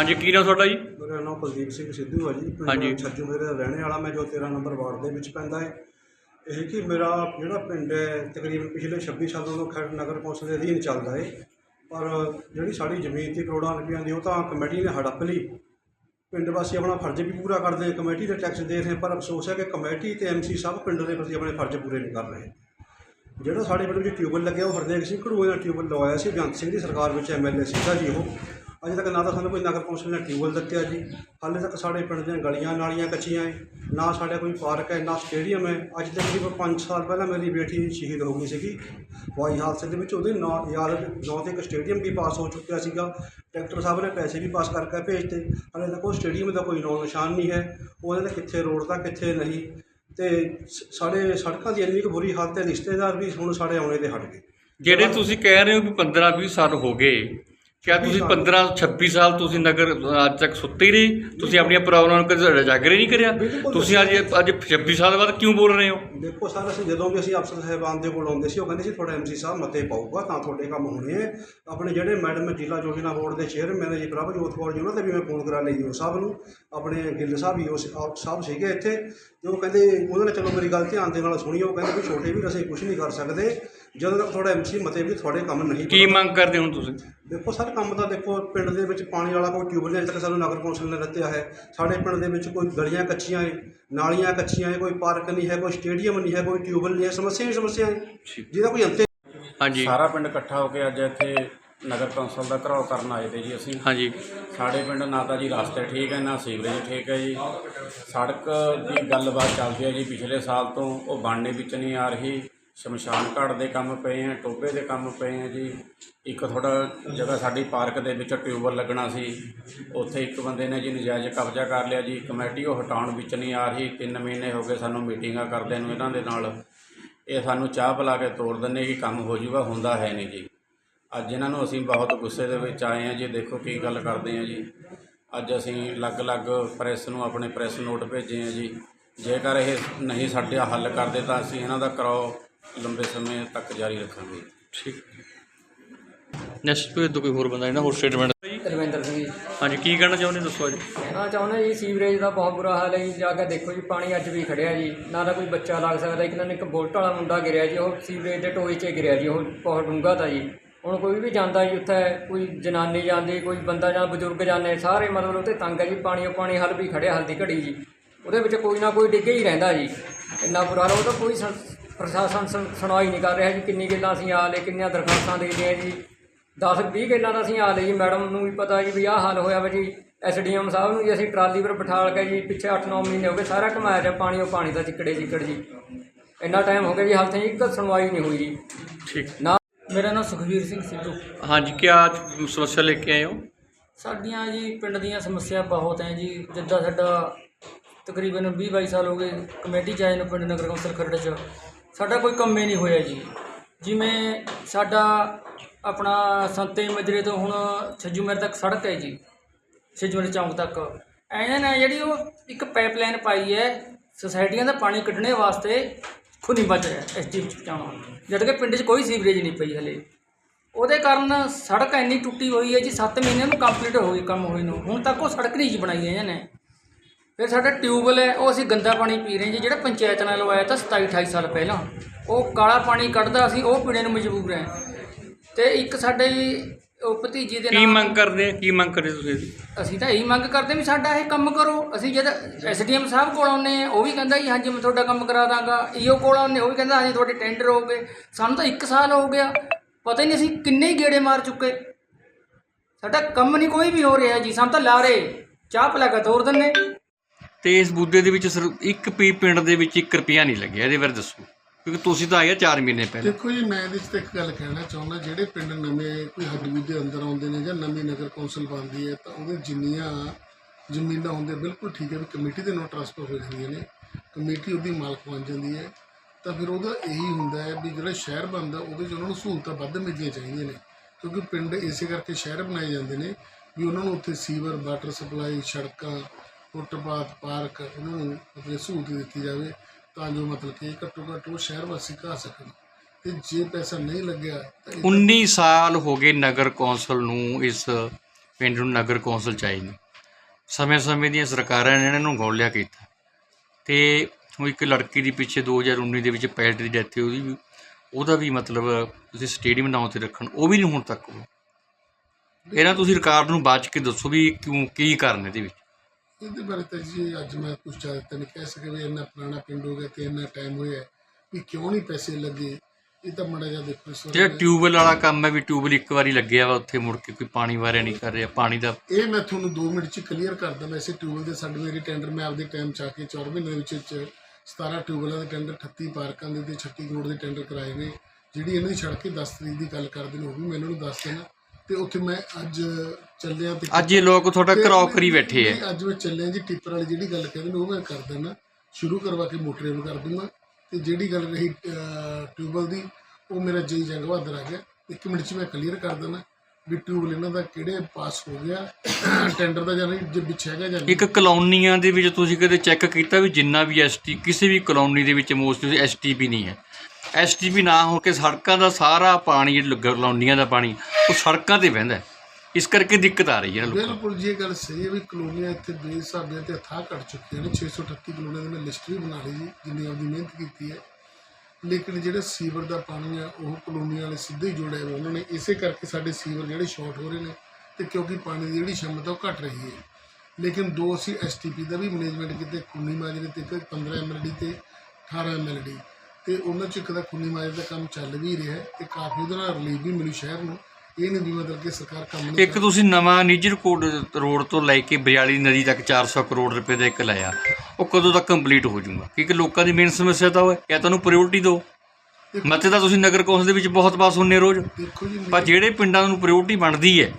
ਹਾਂਜੀ ਕੀ ਨਾਮ ਤੁਹਾਡਾ ਜੀ? ਮੇਰਾ ਨਾਮ ਕੁਲਦੀਪ ਸਿੰਘ ਸਿੱਧੂ ਹੈ ਜੀ ਹਾਂਜੀ। ਛੱਜੂ ਮੇਰੇ ਦਾ ਰਹਿਣੇ ਵਾਲਾ ਮੈਂ ਜੋ 13 ਨੰਬਰ ਵਾਰਡ ਦੇ ਵਿੱਚ ਪੈਂਦਾ ਹੈ ਇਹ ਕਿ ਮੇਰਾ ਜਿਹੜਾ ਪਿੰਡ ਹੈ ਤਕਰੀਬਨ ਪਿਛਲੇ 26 ਸਾਲਾਂ ਤੋਂ ਖੈਰ ਨਗਰ ਕੌਂਸਲ ਦੇ ਅਧੀਨ ਚੱਲਦਾ ਹੈ ਪਰ ਜਿਹੜੀ ਸਾਡੀ ਜ਼ਮੀਨ ਦੀ ਕਰੋੜਾਂ ਰੁਪਈਆਂ ਦੀ ਉਹ ਤਾਂ ਕਮੇਟੀ ਨੇ ਹੜੱਪ ਲਈ। ਪਿੰਡ ਵਾਸੀ ਆਪਣਾ ਫਰਜ਼ ਵੀ ਪੂਰਾ ਕਰਦੇ ਨੇ ਕਮੇਟੀ ਦੇ ਟੈਕਸ ਦੇ ਰਹੇ ਪਰ ਅਫਸੋਸ ਹੈ ਕਿ ਕਮੇਟੀ ਤੇ ਐਮਸੀ ਸਭ ਪਿੰਡ ਦੇ ਪ੍ਰਤੀ ਆਪਣੇ ਫਰਜ਼ ਪੂਰੇ ਨਹੀਂ ਕਰ ਰਹੇ। ਜਿਹੜਾ ਸਾਡੇ ਪਿੰਡ ਵਿੱਚ ਟਿਊਬਵੈੱਲ ਲੱਗਿਆ ਉਹ ਹਰਦੇਵ ਸਿੰਘ ਘੜੂਏ ਦਾ ਟਿਊਬਵੈੱਲ ਲਵਾਇਆ ਸੀ ਬੇਅੰਤ ਸਿੰਘ ਦੀ ਸਰਕਾਰ ਵਿੱਚ ਐਮਐਲਏ ਸੀਗਾ ਜੀ ਉਹ। ਅਜੇ ਤੱਕ ਨਾ ਤਾਂ ਸਾਨੂੰ ਕੋਈ ਨਗਰ ਕੌਂਸਲ ਨੇ ਟਿਊਬਵੈੱਲ ਦਿੱਤਾ ਜੀ। ਹਾਲੇ ਤੱਕ ਸਾਡੇ ਪਿੰਡ ਦੀਆਂ ਗਲੀਆਂ ਨਾਲੀਆਂ ਕੱਚੀਆਂ ਹੈ ਨਾ ਸਾਡਾ ਕੋਈ ਪਾਰਕ ਹੈ ਨਾ ਸਟੇਡੀਅਮ ਹੈ ਅੱਜ ਤਕਰੀਬਨ 5 ਸਾਲ ਪਹਿਲਾਂ ਮੇਰੀ ਬੇਟੀ ਸ਼ਹੀਦ ਹੋ ਗਈ ਸੀਗੀ। ਹਵਾਈ ਹਾਦਸੇ ਦੇ ਵਿੱਚ ਉਹਦੇ ਨਾਂ ਯਾਦ ਨਾਂ ਤੇ ਇੱਕ ਸਟੇਡੀਅਮ ਵੀ ਪਾਸ ਹੋ ਚੁੱਕਿਆ ਸੀਗਾ। ਡਾਕਟਰ ਸਾਹਿਬ ਨੇ ਪੈਸੇ ਵੀ ਪਾਸ ਕਰਕੇ ਭੇਜਤੇ ਹਾਲੇ ਤੱਕ ਉਹ ਸਟੇਡੀਅਮ ਦਾ ਕੋਈ ਨਾਂ ਨਿਸ਼ਾਨ ਨਹੀਂ ਹੈ। ਉਹਦੇ ਤੇ ਕਿੱਥੇ ਰੋਡ ਦਾ, ਕਿੱਥੇ ਨਹੀਂ। ਤੇ ਸ- ਸਾਡੇ ਸੜਕਾਂ ਦੀ ਇੰਨੀ ਕੁ ਬੁਰੀ ਹਾਲਤ ਹੈ, ਰਿਸ਼ਤੇਦਾਰ ਵੀ ਹੁਣ ਸਾਡੇ ਆਉਣੇ ਤੇ ਹਟ ਗਏ। ਜਿਹੜੇ ਤੁਸੀਂ ਕਹਿ ਰਹੇ ਹੋ ਕਿ 15 20 ਸਾਲ ਹੋ ਗਏ ਕਿਆ ਤੁਸੀਂ 15 26 ਸਾਲ ਤੁਸੀਂ ਨਗਰ ਅੱਜ ਤੱਕ ਸੁੱਤੇ ਹੀ ਰਹੇ ਤੁਸੀਂ ਆਪਣੀਆਂ ਪ੍ਰੋਬਲਮਾਂ ਨੂੰ ਕਦੇ ਉਜਾਗਰ ਹੀ ਨਹੀਂ ਕਰਿਆ? ਬਿਲਕੁਲ ਤੁਸੀਂ ਅੱਜ ਅੱਜ 26 ਸਾਲ ਬਾਅਦ ਕਿਉਂ ਬੋਲ ਰਹੇ ਹੋ? ਦੇਖੋ ਸਰ ਅਸੀਂ ਜਦੋਂ ਵੀ ਅਸੀਂ ਅਫਸਰ ਸਾਹਿਬਾਨ ਦੇ ਕੋਲ ਆਉਂਦੇ ਸੀ ਉਹ ਕਹਿੰਦੇ ਸੀ ਤੁਹਾਡਾ ਐਮਸੀ ਸਾਹਿਬ ਮਤੇ ਪਾਊਗਾ ਤਾਂ ਤੁਹਾਡੇ ਕੰਮ ਹੋਣੇ ਹੈ ਆਪਣੇ ਜਿਹੜੇ ਮੈਡਮ ਜ਼ਿਲ੍ਹਾ ਯੋਜਨਾ ਬੋਰਡ ਦੇ ਚੇਅਰਮੈਨ ਜੀ ਪ੍ਰਭਜੋਤ ਕੌਰ ਜੀ ਉਹਨਾਂ ਤੇ ਵੀ ਮੈਂ ਫੋਨ ਕਰਾ ਲਈ ਉਹ ਸਾਹਿਬ ਨੂੰ ਆਪਣੇ ਗਿੱਲ ਸਾਹਿਬ ਹੀ ਉਸ ਸਾਹਿਬ ਸੀਗੇ ਇੱਥੇ। ਤੇ ਉਹ ਕਹਿੰਦੇ ਉਹਨਾਂ ਨੇ ਚਲੋ ਮੇਰੀ ਗੱਲ ਧਿਆਨ ਦੇ ਨਾਲ ਸੁਣੀ ਉਹ ਕਹਿੰਦੇ ਵੀ ਛੋਟੇ ਵੀ ਅਸੀਂ ਕੁਝ ਨਹੀਂ ਕਰ ਸਕਦੇ। ਜਦੋਂ ਤੱਕ ਤੁਹਾਡਾ ਐਮਸੀ ਮਤੇ ਵੀ ਤੁਹਾਡੇ ਕੰਮ ਨਹੀਂ ਕੀ ਮੰਗ ਕਰਦੇ ਹੋ ਤੁਸੀਂ? ਦੇਖੋ ਸਰ ਕੰਮ ਤਾਂ ਦੇਖੋ ਪਿੰਡ ਦੇ ਵਿੱਚ ਪਾਣੀ ਵਾਲਾ ਕੋਈ ਟਿਊਬਲ ਨਹੀਂ ਅਜੇ ਤੱਕ ਸਾਨੂੰ ਨਗਰ ਕੌਂਸਲ ਨੇ ਦਿੱਤਿਆ ਹੈ। ਸਾਡੇ ਪਿੰਡ ਦੇ ਵਿੱਚ ਕੋਈ ਗਲੀਆਂ ਕੱਚੀਆਂ ਹੈ ਨਾਲੀਆਂ ਕੱਚੀਆਂ ਹੈ ਕੋਈ ਪਾਰਕ ਨਹੀਂ ਹੈ ਕੋਈ ਸਟੇਡੀਅਮ ਨਹੀਂ ਹੈ ਕੋਈ ਟਿਊਬਲ ਨਹੀਂ ਹੈ ਸਮੱਸਿਆ ਹੀ ਸਮੱਸਿਆ ਹੈ। ਜਿਹਦਾ ਕੋਈ ਅੰਤ ਹਾਂਜੀ। ਸਾਰਾ ਪਿੰਡ ਇਕੱਠਾ ਹੋ ਕੇ ਅੱਜ ਇੱਥੇ ਨਗਰ ਕੌਂਸਲ ਦਾ ਘਰਾਓ ਕਰਨ ਆਏ ਤੇ ਜੀ ਅਸੀਂ। ਹਾਂਜੀ। ਸਾਡੇ ਪਿੰਡ ਨਾ ਤਾਂ ਜੀ ਰਸਤੇ ਠੀਕ ਹੈ ਨਾ ਸੀਵਰੇਜ ਠੀਕ ਹੈ ਜੀ। ਸੜਕ ਦੀ ਗੱਲਬਾਤ ਚੱਲਦੀ ਹੈ ਜੀ ਪਿਛਲੇ ਸਾਲ ਤੋਂ ਉਹ ਬਣਨੇ ਵਿੱਚ ਨਹੀਂ ਆ ਰਹੀ। ਸ਼ਮਸ਼ਾਨ ਘਾਟ ਦੇ ਕੰਮ ਪਏ ਆ ਟੋਬੇ ਦੇ ਕੰਮ ਪਏ ਆ ਜੀ। ਇੱਕ ਥੋੜਾ ਜਗ੍ਹਾ ਸਾਡੀ ਪਾਰਕ ਦੇ ਵਿੱਚ ਟਿਊਬਲ ਲੱਗਣਾ ਸੀ। ਉੱਥੇ ਇੱਕ ਬੰਦੇ ਨੇ ਜੀ ਨਜਾਇਜ਼ ਕਬਜ਼ਾ ਕਰ ਲਿਆ ਜੀ। ਕਮੇਟੀ ਉਹ ਹਟਾਉਣ ਵਿੱਚ ਨਹੀਂ ਆ ਰਹੀ। 3 ਮਹੀਨੇ ਹੋ ਗਏ ਸਾਨੂੰ ਮੀਟਿੰਗਾਂ ਕਰਦੇ ਨੂੰ ਇਹਨਾਂ ਦੇ ਨਾਲ। ਇਹ ਸਾਨੂੰ ਚਾਹ ਪਿਲਾ ਕੇ ਤੋੜ ਦਿੰਦੇ ਕਿ ਕੰਮ ਹੋ ਜਾਊਗਾ ਹੁੰਦਾ ਹੈ ਨਹੀਂ ਜੀ। ਅੱਜ ਇਹਨਾਂ ਨੂੰ ਅਸੀਂ ਬਹੁਤ ਗੁੱਸੇ ਦੇ ਵਿੱਚ ਆਏ ਹਾਂ ਜੀ। ਦੇਖੋ ਕੀ ਗੱਲ ਕਰਦੇ ਹਾਂ ਜੀ। ਅੱਜ ਅਸੀਂ ਅਲੱਗ-ਅਲੱਗ ਪ੍ਰੈਸ ਨੂੰ ਆਪਣੇ ਪ੍ਰੈਸ ਨੋਟ ਭੇਜੇ ਹਾਂ ਜੀ। ਜੇਕਰ ਇਹ ਨਹੀਂ ਸਾਡਾ ਹੱਲ ਕਰਦੇ ਤਾਂ ਅਸੀਂ ਇਹਨਾਂ ਦਾ ਕਰਾਓ। ਲੰਬੇ ਸਮੇਂ ਤੱਕ ਜਾਰੀ ਰੱਖਾਂਗੇ। ਠੀਕ। ਨੈਕਸਟ ਪੇਜ ਤੋਂ ਕੋਈ ਹੋਰ ਬੰਦਾ ਇਹਨਾਂ ਹੋਰ ਸਟੇਟਮੈਂਟ ਰਵਿੰਦਰ ਸਿੰਘ ਜੀ। ਹਾਂਜੀ ਕੀ ਕਹਿਣਾ ਚਾਹੁੰਦੇ ਦੱਸੋ ਅੱਜ? ਕਹਿਣਾ ਚਾਹੁੰਦਾ ਜੀ ਸੀਵਰੇਜ ਦਾ ਬਹੁਤ ਬੁਰਾ ਹਾਲ ਹੈ ਜੀ ਜਾ ਕੇ ਦੇਖੋ ਜੀ ਪਾਣੀ ਅੱਜ ਵੀ ਖੜਿਆ ਜੀ। ਨਾ ਤਾਂ ਕੋਈ ਬੱਚਾ ਲੱਗ ਸਕਦਾ ਇੱਕ ਨਾ ਇੱਕ ਬੁਲਟ ਵਾਲਾ ਮੁੰਡਾ ਗਿਰਿਆ ਜੀ ਉਹ ਸੀਵਰੇਜ ਦੇ ਟੋਏ 'ਚ ਗਿਰਿਆ ਜੀ ਉਹ ਬਹੁਤ ਡੂੰਘਾ ਤਾ ਜੀ। ਹੁਣ ਕੋਈ ਵੀ ਜਾਂਦਾ ਜੀ ਉੱਥੇ ਕੋਈ ਜਨਾਨੀ ਜਾਂਦੀ ਕੋਈ ਬੰਦਾ ਜਾਂ ਬਜ਼ੁਰਗ ਜਾਂਦੇ ਸਾਰੇ ਮਤਲਬ ਉੱਥੇ ਤੰਗ ਹੈ ਜੀ ਪਾਣੀ ਉਹ ਪਾਣੀ ਹਲ ਵੀ ਖੜਿਆ ਹਲਦੀ ਘੜੀ ਜੀ। ਉਹਦੇ ਵਿੱਚ ਕੋਈ ਨਾ ਕੋਈ ਡਿੱਗੇ ਹੀ ਰਹਿੰਦਾ ਜੀ। ਇੰਨਾ ਬੁਰਾ ਹਾਲ ਉਹ ਤਾਂ ਕੋਈ ਪ੍ਰਸ਼ਾਸਨ ਸੁਣ- ਸੁਣਵਾਈ ਨਹੀਂ ਕਰ ਰਿਹਾ ਜੀ। ਕਿੰਨੀ ਗੱਲਾਂ ਅਸੀਂ ਆ ਲਏ ਕਿੰਨੀਆਂ ਦਰਖਾਸਤਾਂ ਦੇ ਦਿਆਂ ਜੀ। 10 20 ਗੱਲਾਂ ਤਾਂ ਅਸੀਂ ਆ ਲਈ ਜੀ। ਮੈਡਮ ਨੂੰ ਵੀ ਪਤਾ ਜੀ ਵੀ ਆਹ ਹਾਲ ਹੋਇਆ ਵਾ ਜੀ। ਐਸਡੀਐਮ ਸਾਹਿਬ ਨੂੰ ਜੀ ਅਸੀਂ ਟਰਾਲੀ ਪਰ ਬਿਠਾਲ ਕੇ ਜੀ ਪਿੱਛੇ 8-9 ਮਹੀਨੇ ਹੋ ਗਏ ਸਾਰਾ ਘਮਾਇਆ ਜਾ ਪਾਣੀ ਉਹ ਪਾਣੀ ਦਾ ਚਿੱਕੜੇ ਚਿੱਕੜ ਜੀ। ਇੰਨਾ ਟਾਈਮ ਹੋ ਗਿਆ ਜੀ ਹਾਲ ਤਾਈਂ ਇੱਕ ਸੁਣਵਾਈ ਨਹੀਂ ਹੋਈ ਜੀ। ਠੀਕ। ਨਾ ਮੇਰਾ ਨਾਮ ਸੁਖਵੀਰ ਸਿੰਘ ਸਿੱਧੂ। ਹਾਂਜੀ ਕਿਆ ਅੱਜ ਸਮੱਸਿਆ ਲੈ ਕੇ ਆਏ ਹੋ? ਸਾਡੀਆਂ ਜੀ ਪਿੰਡ ਦੀਆਂ ਸਮੱਸਿਆ ਬਹੁਤ ਹੈ ਜੀ। ਜਿੱਦਾਂ ਸਾਡਾ ਤਕਰੀਬਨ 20 22 ਸਾਲ ਹੋ ਗਏ ਕਮੇਟੀ ਚ ਆਏ ਨੂੰ ਪਿੰਡ ਨਗਰ ਕੌਂਸਲ ਖਰੜ ਚ। ਸਾਡਾ ਕੋਈ ਕੰਮ ਹੀ ਨਹੀਂ ਹੋਇਆ ਜੀ। ਜਿਵੇਂ ਸਾਡਾ ਆਪਣਾ ਸੰਤੇ ਮਜਰੇ ਤੋਂ ਹੁਣ ਛੱਜੂ ਮੇਰੇ ਤੱਕ ਸੜਕ ਹੈ ਜੀ, ਛੱਜੂ ਮੇਰੇ ਚੌਂਕ ਤੱਕ। ਇਹਨਾਂ ਨੇ ਜਿਹੜੀ ਉਹ ਇੱਕ ਪਾਈਪਲਾਈਨ ਪਾਈ ਹੈ ਸੁਸਾਇਟੀਆਂ ਦਾ ਪਾਣੀ ਕੱਢਣੇ ਵਾਸਤੇ ਖੁਨੀ ਬਚ ਰਿਹਾ ਐਸਟੀ ਪਹੁੰਚਾਉਣਾ ਜਦ ਕਿ ਪਿੰਡ 'ਚ ਕੋਈ ਸੀਵਰੇਜ ਨਹੀਂ ਪਈ ਹਲੇ। ਉਹਦੇ ਕਾਰਨ ਸੜਕ ਇੰਨੀ ਟੁੱਟੀ ਹੋਈ ਹੈ ਜੀ 7 ਮਹੀਨੇ ਨੂੰ ਕੰਪਲੀਟ ਹੋ ਗਈ, ਕੰਮ ਹੋਈ ਨੂੰ। ਹੁਣ ਤੱਕ ਉਹ ਸੜਕ ਨਹੀਂ ਜੀ ਬਣਾਈ ਇਹਨਾਂ ਨੇ। ਫਿਰ ਸਾਡਾ ਟਿਊਬਵੈੱਲ ਹੈ ਉਹ ਅਸੀਂ ਗੰਦਾ ਪਾਣੀ ਪੀ ਰਹੇ ਜੀ। ਜਿਹੜਾ ਪੰਚਾਇਤ ਨਾਲ ਲਵਾਇਆ ਤਾਂ 27 28 ਸਾਲ ਪਹਿਲਾਂ ਉਹ ਕਾਲਾ ਪਾਣੀ ਕੱਢਦਾ ਅਸੀਂ ਉਹ ਪੀਣੇ ਨੂੰ ਮਜਬੂਰ ਹਾਂ। ਤੇ ਇੱਕ ਸਾਡੇ ਉਹ ਭਤੀਜੀ ਦੇ ਕੀ ਨਾਲ ਮੰਗ ਕਰਦੇ ਆ? ਕੀ ਮੰਗ ਕਰਦੇ ਤੁਸੀਂ ਅਸੀਂ ਤਾਂ ਇਹੀ ਮੰਗ ਕਰਦੇ ਵੀ ਸਾਡਾ ਇਹ ਕੰਮ ਕਰੋ। ਅਸੀਂ ਜਦ ਐਸਡੀਐਮ ਸਾਹਿਬ ਕੋਲ ਆਉਂਦੇ ਆ ਉਹ ਵੀ ਕਹਿੰਦਾ ਜੀ ਹਾਂਜੀ ਮੈਂ ਤੁਹਾਡਾ ਕੰਮ ਕਰਾ ਦਾਂਗਾ। ਈਓ ਕੋਲ ਆਉਂਦੇ ਉਹ ਵੀ ਕਹਿੰਦਾ ਹਾਂਜੀ ਤੁਹਾਡੇ ਟੈਂਡਰ ਹੋ ਗਏ। ਸਾਨੂੰ ਤਾਂ 1 ਸਾਲ ਹੋ ਗਿਆ। ਪਤਾ ਹੀ ਨਹੀਂ ਅਸੀਂ ਕਿੰਨੇ ਹੀ ਗੇੜੇ ਮਾਰ ਚੁੱਕੇ। ਸਾਡਾ ਕੰਮ ਨਹੀਂ ਕੋਈ ਵੀ ਹੋ ਰਿਹਾ ਜੀ। ਸਾਨੂੰ ਤਾਂ ਲਾਰੇ ਚਾਹ ਪਿਲਾ ਕੇ ਤੋਰ ਦਿੰਨੇ ਤੇ ਇਸ ਬੁੱਧੇ ਦੇ ਵਿੱਚ ਸਿਰਫ ਇੱਕ ਪੀ ਪਿੰਡ ਦੇ ਵਿੱਚ 1 ਰੁਪਿਆ ਨਹੀਂ ਲੱਗਿਆ, ਇਹਦੇ ਬਾਰੇ ਦੱਸੋ। ਕਿਉਂਕਿ ਤੁਸੀਂ ਤਾਂ ਆਏ ਆ 4 ਮਹੀਨੇ ਪਹਿਲਾਂ। ਦੇਖੋ ਜੀ, ਮੈਂ ਇਹਦੇ 'ਚ ਤਾਂ ਇੱਕ ਗੱਲ ਕਹਿਣਾ ਚਾਹੁੰਦਾ, ਜਿਹੜੇ ਪਿੰਡ ਨਵੇਂ ਕੋਈ ਹੱਡਵੀ ਦੇ ਅੰਦਰ ਆਉਂਦੇ ਨੇ ਜਾਂ ਨਵੀਂ ਨਗਰ ਕੌਂਸਲ ਬਣਦੀ ਹੈ, ਤਾਂ ਉਹਦੇ ਜਿੰਨੀਆਂ ਜ਼ਮੀਨਾਂ ਹੁੰਦੀਆਂ, ਬਿਲਕੁਲ ਠੀਕ ਹੈ ਵੀ ਕਮੇਟੀ ਦੇ ਨਾਲ ਟ੍ਰਾਂਸਫਰ ਹੋ ਜਾਂਦੀਆਂ ਨੇ, ਕਮੇਟੀ ਉਹਦੀ ਮਾਲਕ ਬਣ ਜਾਂਦੀ ਹੈ। ਤਾਂ ਫਿਰ ਉਹਦਾ ਇਹੀ ਹੁੰਦਾ ਹੈ ਵੀ ਜਿਹੜਾ ਸ਼ਹਿਰ ਬਣਦਾ, ਉਹਦੇ 'ਚ ਉਹਨਾਂ ਨੂੰ ਸਹੂਲਤਾਂ ਵੱਧ ਮਿਲਣੀਆਂ ਚਾਹੀਦੀਆਂ ਨੇ। ਕਿਉਂਕਿ ਪਿੰਡ ਇਸੇ ਕਰਕੇ ਸ਼ਹਿਰ ਬਣਾਏ ਜਾਂਦੇ ਨੇ ਵੀ ਉਹਨਾਂ ਨੂੰ ਉੱਥੇ ਸੀਵਰ, ਵਾਟਰ ਸਪਲਾਈ, ਸੜਕਾਂ ਫੁੱਟਪਾਥ, ਪਾਰਕ ਉਹਨਾਂ ਨੂੰ ਆਪਣੀ ਸਹੂਲਤ ਦਿੱਤੀ ਜਾਵੇ ਤਾਂ ਜੋ ਮਤਲਬ ਕਿ ਘੱਟੋ ਘੱਟ ਉਹ ਸ਼ਹਿਰ ਵਾਸੀ ਘਾ ਸਕਣ। ਤੇ ਜੇ ਪੈਸਾ ਨਹੀਂ ਲੱਗਿਆ ਤਾਂ ਇਹ- 19 ਸਾਲ ਹੋ ਗਏ ਨਗਰ ਕੌਂਸਲ ਨੂੰ ਇਸ ਪਿੰਡ ਨੂੰ ਨਗਰ ਕੌਂਸਲ ਚਾਹੀਦੀ ਸਮੇਂ-ਸਮੇਂ ਦੀਆਂ ਸਰਕਾਰਾਂ ਨੇ ਇਹਨਾਂ ਨੂੰ ਗੋਲਿਆ ਕੀਤਾ। ਤੇ ਉਹ ਇੱਕ ਲੜਕੀ ਦੀ ਪਿੱਛੇ 2019 ਦੇ ਵਿੱਚ ਪੈਲਟ ਦੀ ਡੈਥ ਹੋਈ ਉਹਦੀ ਵੀ, ਉਹਦਾ ਵੀ ਮਤਲਬ ਤੁਸੀਂ ਸਟੇਡੀਅਮ ਨਾਂ ਤੇ ਰੱਖਣ, ਉਹ ਵੀ ਨਹੀਂ ਹੁਣ ਤੱਕ ਉਹ ਇਹਨਾਂ ਤੁਸੀਂ ਰਿਕਾਰਡ ਨੂੰ ਬਾਅਦ 'ਚ ਕੇ ਦੱਸੋ ਵੀ ਕਿਉਂ, ਕੀ ਕਾਰਨ ਇਹਦੇ ਵਿੱਚ? ਇਹਦੇ ਬਾਰੇ ਤਾਂ ਜੀ ਅੱਜ ਮੈਂ ਕੁਝ ਜ਼ਿਆਦਾ ਤਾਂ ਨਹੀਂ ਕਹਿ ਸਕਿਆ ਵੀ ਇੰਨਾ ਪੁਰਾਣਾ ਪਿੰਡ ਹੋ ਗਿਆ ਤੇ ਇੰਨਾ ਟਾਈਮ ਹੋਇਆ ਵੀ ਕਿਉਂ ਨਹੀਂ ਪੈਸੇ ਲੱਗੇ? ਇਹ ਤਾਂ ਮੜਾ ਜਿਹਾ ਦੇਖੋ ਜਿਹੜਾ ਵਾਰ ਟਿਊਬਵੈਲ ਵਾਲਾ ਕੰਮ ਹੈ ਵੀ ਟਿਊਬਵੈਲ ਇੱਕ ਵਾਰੀ ਲੱਗਿਆ ਵਾ ਉੱਥੇ ਮੁੜ ਕੇ ਕੋਈ ਪਾਣੀ ਵਾਰਿਆ ਨਹੀਂ ਕਰ ਰਿਹਾ ਪਾਣੀ ਦਾ ਇਹ ਮੈਂ ਤੁਹਾਨੂੰ 2 ਮਿੰਟ ਚ ਕਲੀਅਰ ਕਰ ਦਾਂ ਵੈਸੇ ਟਿਊਬਲ ਦੇ ਸਾਡੇ ਮੇਰੇ ਟੈਂਡਰ ਮੈਂ ਆਪਦੇ ਟਾਈਮ ਚ ਆ ਕੇ 4 ਮਹੀਨੇ ਦੇ ਵਿੱਚ ਵਿੱਚ 17 ਟਿਊਬਲਾਂ ਦੇ ਟੈਂਡਰ 38 ਪਾਰਕਾਂ ਦੇ ਤੇ 36 ਕਰੋੜ ਦੇ ਟੈਂਡਰ ਕਰਾਏ ਨੇ। ਜਿਹੜੀ ਇਹਨਾਂ ਦੀ ਸੜਕ ਕੇ 10 ਤਰੀਕ ਦੀ ਗੱਲ ਕਰਦੇ ਨੇ ਉਹ ਵੀ ਮੈਂ ਇਹਨਾਂ ਨੂੰ ਦੱਸ ਦੇਣਾ ਤੇ ਉੱਥੇ ਮੈਂ ਅੱਜ ਚੱਲਿਆ ਤੇ ਅੱਜ ਇਹ ਲੋਕ ਤੁਹਾਡਾ ਤੇ ਘਰਾਓ ਕਰੀ ਬੈਠੇ ਐ ਅੱਜ ਮੈਂ ਚੱਲਿਆ ਜੀ ਟਿੱਪਰ ਵਾਲੀ ਜਿਹੜੀ ਗੱਲ ਕਹਿੰਦੇ ਨੇ ਉਹ ਮੈਂ ਕਰ ਦੇਣਾ ਸ਼ੁਰੂ ਕਰਵਾ ਕੇ ਮੋਟਰੇ ਨੂੰ ਕਰ ਦੂੰਗਾ ਤੇ ਜਿਹੜੀ ਗੱਲ ਰਹੀ ਟਿਊਬਲ ਦੀ ਉਹ ਮੇਰਾ ਜੀ ਜੰਗ ਬਹਾਦਰ ਆ ਗਿਆ। ਇੱਕ ਮਿੰਟ 'ਚ ਮੈਂ ਕਲੀਅਰ ਕਰ ਦੇਣਾ ਵੀ ਟਿਊਬਲ ਇਹਨਾਂ ਦਾ ਕਿਹੜੇ ਪਾਸ ਹੋ ਗਿਆ ਟੈਂਡਰ ਦਾ ਜਾਂ ਨਹੀਂ ਜੇ ਵਿੱਚ ਹੈਗਾ ਜਾਂ ਨਹੀਂ। ਇੱਕ ਕਲੋਨੀਆਂ ਦੇ ਵਿੱਚ ਤੁਸੀਂ ਕਦੇ ਚੈੱਕ ਕੀਤਾ ਵੀ ਜਿੰਨਾ ਵੀ ਐਸਟੀ ਕਿਸੇ ਵੀ ਕਲੋਨੀ ਦੇ ਵਿੱਚ ਮੋਸਟਲੀ ਐਸਟੀਪੀ ਨਹੀਂ ਹੈ? ਐਸਟੀਪੀ ਨਾ ਹੋ ਕੇ ਸੜਕਾਂ ਦਾ ਸਾਰਾ ਪਾਣੀ, ਜਿਹੜਾ ਕਲੋਨੀਆਂ ਦਾ ਪਾਣੀ, ਉਹ ਸੜਕਾਂ ਤੇ ਵਹਿੰਦਾ ਇਸ ਕਰਕੇ ਦਿੱਕਤ ਆ ਰਹੀ ਹੈ ਲੋਕਾਂ ਨੂੰ। ਬਿਲਕੁਲ ਜੀ, ਇਹ ਗੱਲ ਸਹੀ ਹੈ ਵੀ ਕਲੋਨੀਆਂ ਇੱਥੇ ਬੇਸਾਬੀਆਂ ਤੇ ਹੱਥਾਂ ਘਟ ਚੁੱਕੀਆਂ ਨੇ। 638 ਕਲੋਨੀਆਂ ਦੀ ਮੈਂ ਲਿਸਟ ਵੀ ਬਣਾ ਲਈ ਜੀ, ਜਿੰਨੀ ਆਪਦੀ ਮਿਹਨਤ ਕੀਤੀ ਹੈ। ਲੇਕਿਨ ਜਿਹੜਾ ਸੀਵਰ ਦਾ ਪਾਣੀ ਆ, ਉਹ ਕਲੋਨੀਆਂ ਵਾਲੇ ਸਿੱਧੇ ਹੀ ਜੋੜਿਆ ਹੋਇਆ ਉਹਨਾਂ ਨੇ ਇਸੇ ਕਰਕੇ ਸਾਡੇ ਸੀਵਰ ਜਿਹੜੇ ਸ਼ਾਰਟ ਹੋ ਰਹੇ ਨੇ ਤੇ ਕਿਉਂਕਿ ਪਾਣੀ ਦੀ ਜਿਹੜੀ ਸ਼ਮਤਾ ਉਹ ਘਟ ਰਹੀ ਹੈ। ਲੇਕਿਨ ਦੋ ਅਸੀਂ ਐਸਟੀਪੀ ਦਾ ਵੀ ਮੈਨੇਜਮੈਂਟ ਕੀਤੇ ਖੁੰਨੀ ਮਾਜਰੇ ਤੇ ਇੱਕ 15 ਐਮਐਲਡੀ ਤੇ 18 ਐਮਐਲਡੀ ਤੇ ਉਹਨਾਂ ਚ ਇੱਕ ਦਾ ਖੁੰਨੀ ਮਾਜਰੇ ਦਾ ਕੰਮ ਚੱਲ ਵੀ ਰਿਹਾ ਹੈ ਤੇ ਕਾਫੀ ਉਹਦੇ ਰਿਲੀਫ ਵੀ ਮਿਲੀ ਸ਼ਹਿਰ ਨੂੰ। ਇਹ ਨਹੀਂ ਵੀ ਮਤਲਬ ਕਿ ਸਰਕਾਰ ਕੰਮ ਨਹੀਂ ਇੱਕ ਤੁਸੀਂ ਨਵਾਂ ਨਿੱਜਰ ਕੋਟ ਰੋਡ ਤੋਂ ਲੈ ਕੇ ਬਰਿਆਲੀ ਨਦੀ ਤੱਕ 400 ਕਰੋੜ ਰੁਪਏ ਦਾ ਇੱਕ ਲਾਇਆ। ਉਹ ਕਦੋਂ ਤੱਕ ਕੰਪਲੀਟ ਹੋ ਜਾਊਗਾ? ਕਿਉਂਕਿ ਲੋਕਾਂ ਦੀ ਮੇਨ ਸਮੱਸਿਆ ਤਾਂ ਉਹ ਹੈ। ਜਾਂ ਤੁਹਾਨੂੰ ਪ੍ਰਾਇੋਰਟੀ ਦਿਓ। ਮਤੇ ਤਾਂ ਤੁਸੀਂ ਨਗਰ ਕੌਂਸਲ ਦੇ ਵਿੱਚ ਬਹੁਤ ਪਾਸ ਹੁੰਨੇ ਰੋਜ਼। ਪਰ ਜਿਹੜੇ ਪਿੰਡਾਂ ਨੂੰ ਪ੍ਰਾਇੋਰਟੀ ਬਣਦੀ ਹੈ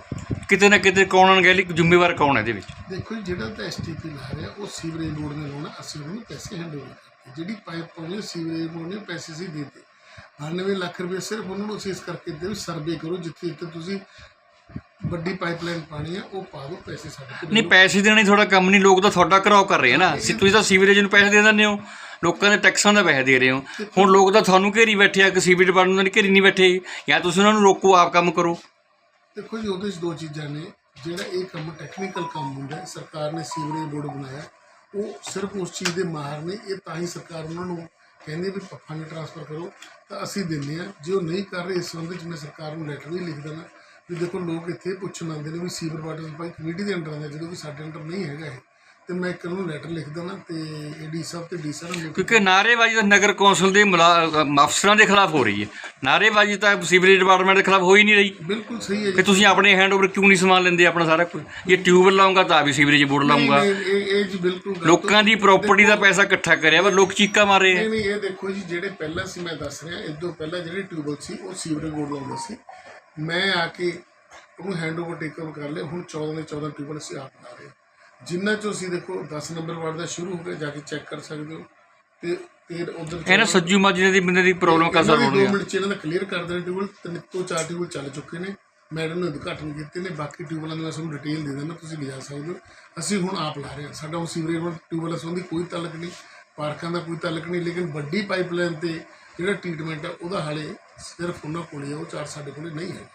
ਕਿਤੇ ਨਾ ਕਿਤੇ ਕੌਣ ਅਣਗਹਿਲੀ ਜ਼ਿੰਮੇਵਾਰ ਕੌਣ ਹੈ ਇਹਦੇ ਵਿੱਚ? ਦੇਖੋ ਜਿਹੜਾ ਤਾਂ ਐਸਟੀਪੀ ਲਾ ਰਿਹਾ ਉਹ ਸੀਵਰੇਜ ਬੋਰਡ ਨੇ ਲਾਉਣਾ ਅਸੀਂ ਉਹਨੂੰ ਪੈਸੇ ਹੈਂਡਓਵਰ ਜਿਹੜੀ ਪਾਈਪ ਪਾਉਣੀ ਸੀਵਰੇਜ ਨੇ ਪੈਸੇ ਸੀ ਦਿੱਤੇ। 92 ਲੱਖ ਰੁਪਏ ਸਿਰਫ ਉਹਨਾਂ ਨੂੰ ਅਸੀਂ ਇਸ ਕਰਕੇ ਦਿੱਤੇ ਵੀ ਸਰਵੇ ਕਰੋ ਜਿੱਥੇ ਜਿੱਥੇ ਤੁਸੀਂ ਵੱਡੀ ਪਾਈਪਲਾਈਨ ਪਾਣੀ ਹੈ ਉਹ ਪਾ ਦਿਓ ਪੈਸੇ ਸਾਡੇ ਕੋਲ ਨਹੀਂ ਪੈਸੇ ਦੇਣਾ ਤੁਹਾਡਾ ਕੰਮ ਨਹੀਂ ਲੋਕ ਤਾਂ ਤੁਹਾਡਾ ਘਰਾਓ ਕਰ ਰਹੇ ਆ ਨਾ। ਸੀ ਤੁਸੀਂ ਤਾਂ ਸੀਵਰੇਜ ਨੂੰ ਪੈਸੇ ਦੇ ਦਿੰਦੇ ਹੋ ਲੋਕਾਂ ਦੇ ਟੈਕਸਾਂ ਦਾ ਪੈਸੇ ਦੇ ਰਹੇ ਹੋ। ਹੁਣ ਲੋਕ ਤਾਂ ਤੁਹਾਨੂੰ ਘੇਰੀ ਬੈਠੇ ਆ ਕਿ ਸੀਵਰੇਜ ਡਿਪਾਰਟਮੈਂਟ ਨੂੰ ਘੇਰੀ ਨਹੀਂ ਬੈਠੇ। ਜਾਂ ਤੁਸੀਂ ਉਹਨਾਂ ਨੂੰ ਰੋਕੋ ਆਪ ਕੰਮ ਕਰੋ। ਦੇਖੋ ਜੀ ਉਹਦੇ ਵਿੱਚ ਦੋ ਚੀਜ਼ਾਂ ਨੇ। ਜਿਹੜਾ ਇਹ ਕੰਮ ਟੈਕਨੀਕਲ ਕੰਮ ਹੁੰਦਾ ਹੈ ਸਰਕਾਰ ਨੇ ਸੀਵਰੇਜ ਬੋਰਡ ਬਣਾਇਆ। ਉਹ ਸਿਰਫ ਉਸ ਚੀਜ਼ ਦੇ ਮਾਹਰ ਨੇ, ਇਹ ਤਾਂ ਹੀ ਸਰਕਾਰ ਉਹਨਾਂ ਨੂੰ ਕਹਿੰਦੇ ਵੀ ਫੰਡ ਟ੍ਰਾਂਸਫਰ ਕਰੋ। ਤਾਂ ਅਸੀਂ ਦਿੰਦੇ ਆ ਜੇ ਉਹ ਨਹੀਂ ਕਰ ਰਹੇ ਇਸ ਸੰਬੰਧ ਵਿੱਚ ਮੈਂ ਸਰਕਾਰ ਨੂੰ ਲੈਟਰ ਵੀ ਲਿਖ ਦੇਣਾ ਵੀ ਦੇਖੋ, ਲੋਕ ਇੱਥੇ ਪੁੱਛਣ ਆਉਂਦੇ ਨੇ ਵੀ ਸੀਵਰ ਵਾਟਰ ਸਪਲਾਈ ਕਮੇਟੀ ਦੇ ਅੰਡਰ ਆਉਂਦਾ ਜਦੋਂ ਕਿ ਸਾਡੇ ਅੰਡਰ ਨਹੀਂ ਹੈਗਾ ਇਹ। ਤੇ ਮੈਂ ਇੱਕ ਨੂੰ ਲੈਟਰ ਲਿਖ ਦੇਣਾ ਤੇ ਏਡੀ ਸਾਹਿਬ ਤੇ ਡੀ ਸਾਹਿਬ ਨੂੰ ਕਿਉਂਕਿ ਨਾਅਰੇਬਾਜ਼ੀ ਤਾਂ ਨਗਰ ਕੌਂਸਲ ਦੇ ਮੁਲਾ- ਅਫਸਰਾਂ ਦੇ ਖਿਲਾਫ ਹੋ ਰਹੀ ਹੈ। ਨਾਅਰੇਬਾਜ਼ੀ ਤਾਂ ਸੀਵਰੇਜ ਡਿਪਾਰਟਮੈਂਟ ਦੇ ਖਿਲਾਫ ਹੋ ਹੀ ਨਹੀਂ ਰਹੀ। ਬਿਲਕੁਲ ਸਹੀ ਹੈ ਕਿ ਜੀ ਤੁਸੀਂ ਆਪਣੇ ਹੈਂਡਓਵਰ ਕਿਉਂ ਨਹੀਂ ਸਮਾਨ ਲੈਂਦੇ ਆਪਣਾ ਸਾਰਾ ਕੁਝ? ਇਹ ਟਿਊਬਲ ਲਾਉਂਗਾ ਤਾਂ ਵੀ ਸੀਵਰੇਜ ਬੋਰਡ ਲਾਉਂਗਾ। ਨਹੀਂ, ਨਹੀਂ, ਇਹ ਇਹ ਜੀ ਬਿਲਕੁਲ ਗਲਤ ਲੋਕਾਂ ਦੀ ਪ੍ਰਾਪਰਟੀ ਦਾ ਪੈਸਾ ਇਕੱਠਾ ਕਰਿਆ ਵਾ ਲੋਕ ਚੀਕਾ ਮਾਰੇ ਨਹੀਂ ਆ। ਨਹੀਂ ਇਹ ਦੇਖੋ ਜੀ ਜਿਹੜੇ ਪਹਿਲਾਂ ਸੀ ਮੈਂ ਦੱਸ ਰਿਹਾ ਇਸ ਤੋਂ ਪਹਿਲਾਂ ਜਿਹੜੇ ਟਿਊਬਲ ਸੀ ਉਹ ਸੀਵਰੇਜ ਬੋਰਡ ਲਾਉਂਦਾ ਸੀ। ਮੈਂ ਆ ਕੇ ਉਹਨੂੰ ਹੈਂਡਓਵਰ ਟੇਕ ਓਵਰ ਕਰ ਲਿਆ ਹੁਣ 14 ਦੇ 14 ਟਿਊਬਲ ਅਸੀਂ ਆਪ ਲਾ ਰਹੇ ਹਾਂ। ਜਿੰਨਾ ਚੋਂ ਅਸੀਂ ਦੇਖੋ 10 ਨੰਬਰ ਵਾਰਡ ਦਾ ਸ਼ੁਰੂ ਹੋ ਗਿਆ ਜਾ ਕੇ ਚੈੱਕ ਕਰ ਸਕਦੇ ਹੋ। ਤੇ ਤੇ ਉਧਰ ਇਹਨਾਂ ਸੱਜੂ ਮਾਜਰੇ ਦੀ ਬੰਦੇ ਦੀ ਪ੍ਰੋਬਲਮ ਕਾ ਸਰ ਹੋਣੀ ਦੋ ਆ ਮਿੰਟ ਚ ਇਹਨਾਂ ਦਾ ਕਲੀਅਰ ਕਰ ਦੇਣਾ ਟਿਊਬਲ ਤਿੰਨ ਤੋਂ ਚਾਰ ਟਿਊਬਲ ਚੱਲ ਚੁੱਕੇ ਨੇ। ਮੈਡਮ ਨੇ ਉਦਘਾਟਨ ਕੀਤੇ ਨੇ ਬਾਕੀ ਟਿਊਬਲਾਂ ਦੀ ਮੈਂ ਤੁਹਾਨੂੰ ਡਿਟੇਲ ਦੇ ਦਿੰਦਾ ਤੁਸੀਂ ਲਿਜਾ ਸਕਦੇ ਹੋ। ਅਸੀਂ ਹੁਣ ਆਪ ਲਾ ਰਹੇ ਹਾਂ। ਸਾਡਾ ਹੁਣ ਸੀਵਰੇਜ ਵਾਲਾ ਟਿਊਬਲ ਸੰਬੰਧੀ ਕੋਈ ਤਾਲੁਕ ਨਹੀਂ ਪਾਰਕਾਂ ਦਾ ਕੋਈ ਤਾਲੁਕ ਨਹੀਂ ਲੇਕਿਨ ਵੱਡੀ ਪਾਈਪਲਾਈਨ ਤੇ ਜਿਹੜਾ ਟ੍ਰੀਟਮੈਂਟ ਹੈ ਉਹਦਾ ਹਾਲੇ ਸਿਰਫ ਉਹਨਾਂ ਕੋਲ ਹੀ ਹੈ ਉਹ ਚਾਰ ਸਾਡੇ ਕੋਲੇ ਨਹੀਂ ਹੈ